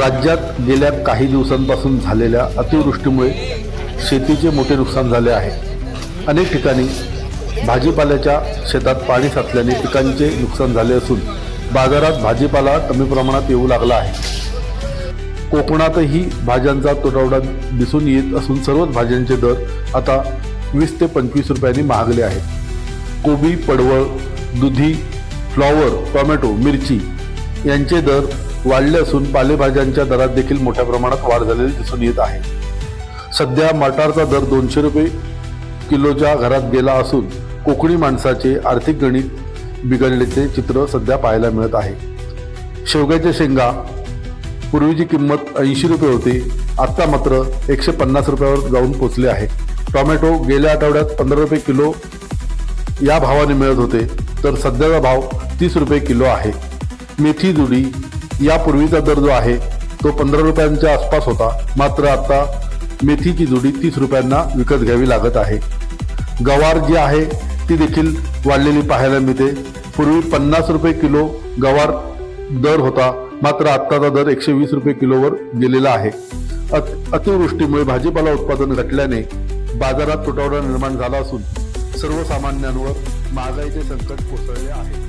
राज्यात गेल्या काही दिवसांपासून झालेल्या अतिवृष्टीमुळे शेतीचे मोठे नुकसान झाले आहे. अनेक ठिकाणी भाजीपाल्याच्या शेतात पाणी साचल्याने पिकांचे नुकसान झाले असून बाजारात भाजीपाला कमी प्रमाणात येऊ लागला आहे. कोकणातही भाज्यांचा तुटवडा दिसून येत असून सर्वच भाज्यांचे दर आता वीस ते पंचवीस रुपयांनी महागले आहेत. कोबी पडवळ दुधी फ्लॉवर टोमॅटो मिरची यांचे दर वाढले असून पालेभाज्यांच्या दरात देखील मोठ्या प्रमाणात वाढ झालेली दिसून येत आहे. सध्या मटारचा दर दोनशे रुपये किलोच्या घरात गेला असून कोकणी माणसाचे आर्थिक गणित बिघडल्याचे चित्र सध्या पाहायला मिळत आहे. शेवग्याच्या शेंगा पूर्वीची किंमत ऐंशी रुपये होती आत्ता मात्र एकशे पन्नास रुपयावर जाऊन पोचले आहे. टोमॅटो गेल्या आठवड्यात पंधरा रुपये किलो या भावाने मिळत होते तर सध्याचा भाव तीस रुपये किलो आहे. मेथी जुडी यापूर्वीचा दर जो आहे तो पंधरा रुपयांच्या आसपास होता. मात्र आता मेथीची जुडी तीस रुपयांना विकत घ्यावी लागत आहे. गवार जी आहे ती देखील वाढलेली पाहायला मिळते. पूर्वी पन्नास रुपये किलो गवार दर होता. मात्र आत्ताचा दर एकशे वीस रुपये किलोवर गेलेला आहे. अत अतिवृष्टीमुळे भाजीपाला उत्पादन घटल्याने बाजारात तुटवडा निर्माण झाला असून सर्वसामान्यांवर महागाईचे संकट कोसळले आहे.